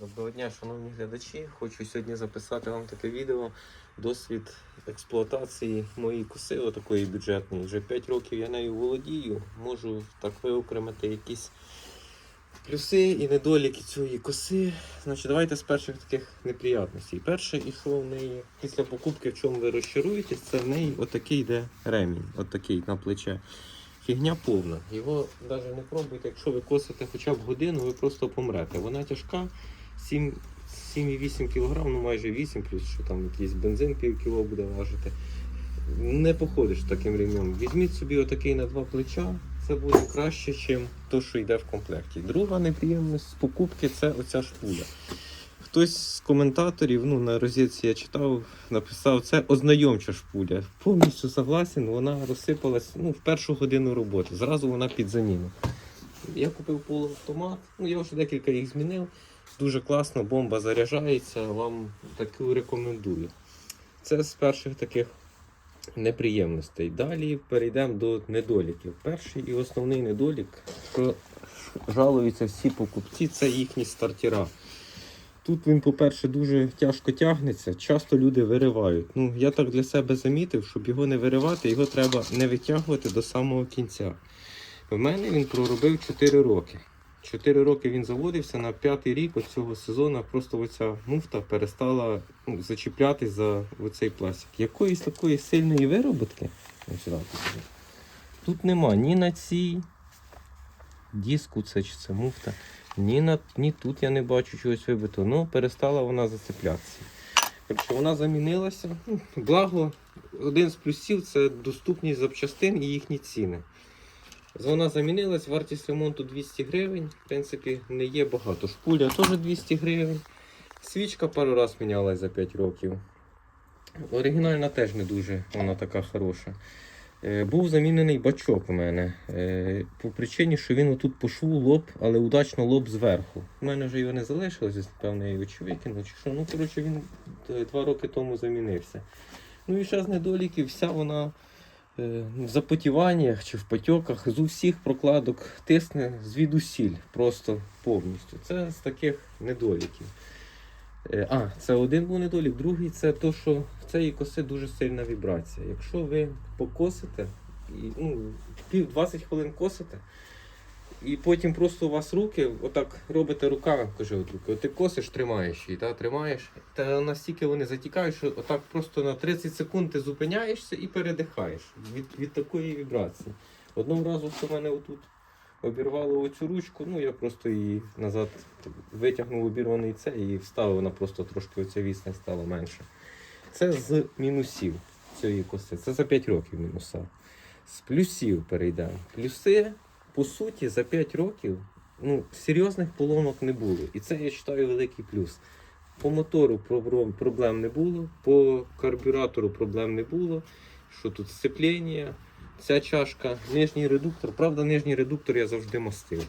Доброго дня, шановні глядачі. Хочу сьогодні записати вам таке відео. Досвід експлуатації моєї коси, отакої бюджетної. Вже 5 років я нею володію. Можу так виокремити якісь плюси і недоліки цієї коси. Значить, давайте з перших таких неприятностей. Перше, і що в неї після покупки, в чому ви розчаруєтесь, це в неї отакий йде ремінь, отакий на плече. Фігня повна. Його навіть не пробуйте. Якщо ви косите хоча б годину, ви просто помрете. Вона тяжка, 7 7,8 кг, ну майже 8, плюс що там якийсь бензин пів кіло буде важити. Не походиш таким ремнем. Візьміть собі отакий на два плеча, це буде краще, ніж то, що йде в комплекті. Друга неприємність з покупки це оця шпуля. Хтось з коментаторів, ну на розетці я читав, написав, це ознайомча шпуля. Повністю согласен, вона розсипалась ну, в першу годину роботи. Зразу вона під заміну. Я купив полуавтомат, ну я вже декілька їх змінив. Дуже класно, бомба заряджається, вам таку рекомендую. Це з перших таких неприємностей. Далі перейдемо до недоліків. Перший і основний недолік, що жалуються всі покупці, це їхні стартера. Тут він, по-перше, дуже тяжко тягнеться, часто люди виривають. Ну, я так для себе замітив, щоб його не виривати, його треба не витягувати до самого кінця. В мене він проробив 4 роки. 4 роки він заводився, на п'ятий рік от цього сезону просто оця муфта перестала ну, зачіплятись за оцей пластик. Якоїсь такої сильної вироботки, тут нема ні на цій диску, це чи це муфта, ні, на, ні тут я не бачу чогось вибитого. Ну, перестала вона зацеплятися. Коротше, вона замінилася. Ну, Благо, один з плюсів це доступність запчастин і їхні ціни. Вона замінилась, вартість ремонту 200 гривень. В принципі, не є багато. Шпуля теж 200 гривень. Свічка пару раз мінялась за 5 років. Оригінальна теж не дуже вона така хороша. Е, Був замінений бачок у мене. Е, По причині, що він отут по шву лоб, але удачно лоб зверху. У мене вже його не залишилось, напевно, я його викинув, чи що. Ну, коротше, він е, два роки тому замінився. Ну і ще з недоліків, вся вона е, в запотіваннях чи в потьоках з усіх прокладок тисне звідусіль, просто повністю. Це з таких недоліків. Е, А, це один був недолік. Другий це то, що в цієї коси дуже сильна вібрація. Якщо ви покосите, ну, пів 20 хвилин косите, і потім просто у вас руки, отак робите руками, каже, от руки, от ти косиш, тримаєш її, та, тримаєш, та настільки вони затікають, що отак просто на 30 секунд ти зупиняєшся і передихаєш від, від такої вібрації. Одного разу що в мене отут обірвало оцю ручку, ну я просто її назад витягнув обірваний це і вставив, вона просто трошки оця відстань стала менше. Це з мінусів цієї коси. Це за 5 років мінуса. З плюсів перейдемо. Плюси, по суті, за 5 років ну, серйозних поломок не було. І це я вважаю великий плюс. По мотору проблем- не було, по карбюратору проблем не було. Що тут сцеплення, ця чашка, нижній редуктор. Правда, нижній редуктор я завжди мастив.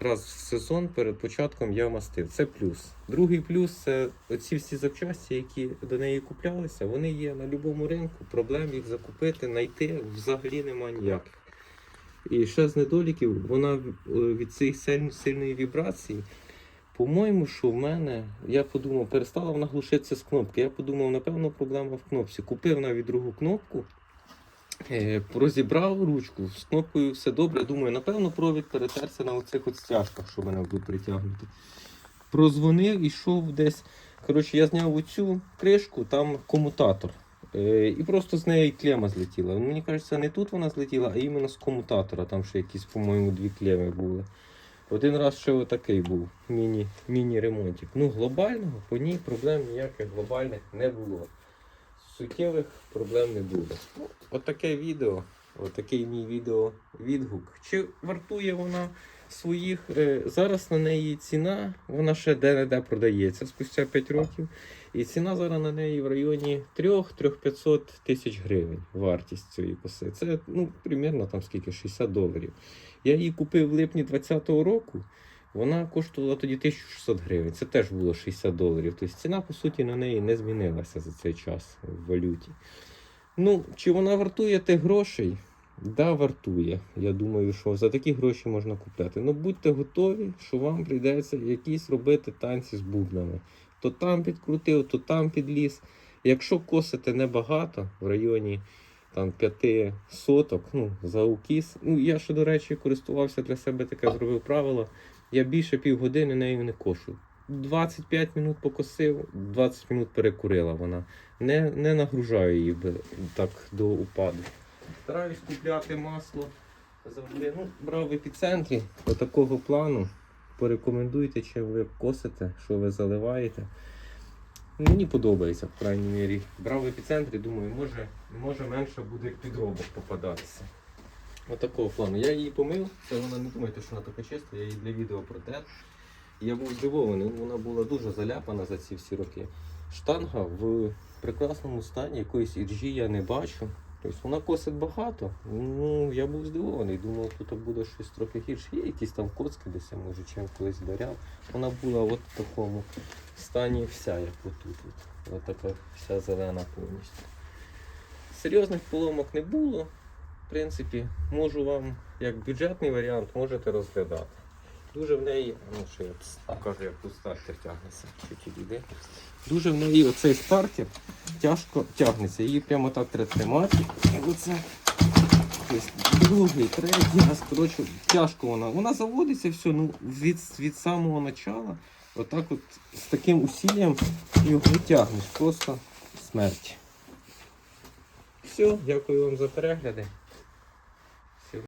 Раз в сезон перед початком я мастив. Це плюс. Другий плюс це оці всі запчасті, які до неї куплялися, вони є на будь-якому ринку. Проблем їх закупити, знайти взагалі нема ніяких. І ще з недоліків, вона е, від цієї сильної вібрації. По-моєму, що в мене, я подумав, перестала вона глушитися з кнопки. Я подумав, напевно, проблема в кнопці. Купив навіть другу кнопку, е, розібрав ручку, з кнопкою все добре. Думаю, напевно, провід перетерся на оцих от стяжках, що мене будуть притягнути. Прозвонив, ішов десь. Коротше, я зняв оцю кришку, там комутатор. Е, і просто з неї клема злетіла. Мені кажеться, не тут вона злетіла, а іменно з комутатора. Там ще якісь, по-моєму, дві клеми були. Один раз ще отакий був міні, міні-ремонтик. Ну, глобального по ній проблем ніяких глобальних не було. Суттєвих проблем не було. Отаке відео, отакий мій відео відгук. Чи вартує вона своїх? Е, зараз на неї ціна, вона ще де-не-де продається спустя 5 років. І ціна зараз на неї в районі 3-3-500 тисяч гривень вартість цієї коси. Це ну, примерно там скільки 60 доларів. Я її купив в липні 2020 року. Вона коштувала тоді 1600 гривень. Це теж було 60 доларів. Тобто ціна, по суті, на неї не змінилася за цей час в валюті. Ну, чи вона вартує тих грошей? Да, вартує. Я думаю, що за такі гроші можна купляти. Ну будьте готові, що вам прийдеться якісь робити танці з бубнами. То там підкрутив, то там підліз. Якщо косите небагато в районі там, 5 соток, ну, за укіс. Ну, я ще, до речі, користувався для себе таке зробив правило. Я більше півгодини нею не кошу. 25 минут покосив, 20 минут перекурила вона. Не, не нагружаю її так до упаду. Стараюсь купляти масло завжди. Ну, брав в епіцентрі отакого плану. Порекомендуйте, чим ви косите, що ви заливаєте. Мені подобається, по крайній мірі. Брав в епіцентрі, думаю, може, може менше буде підробок попадатися. Отакого плану. Я її помив, це вона не думайте, що вона така чиста, я її для відео протер. Я був здивований, вона була дуже заляпана за ці всі роки. Штанга в прекрасному стані, якоїсь іржі я не бачу. Тобто вона косить багато. Ну, я був здивований, думав, тут буде щось трохи гірше. Є якісь там коцки десь, я, може, чим колись вдаряв. Вона була от в такому стані вся, як отут. От, от така вся зелена повністю. Серйозних поломок не було. В принципі, можу вам, як бюджетний варіант, можете розглядати. Дуже в неї, ну що я покажу, як тут стартер тягнеться. Чуть іде. Дуже в неї оцей стартер тяжко тягнеться. Її прямо так треба тримати. І оце. Тобто, другий, третій раз, коротше, тяжко вона. Вона заводиться все, ну, від, від самого начала. Отак от з таким усіллям його тягнеш. Просто смерть. Все, дякую вам за перегляди.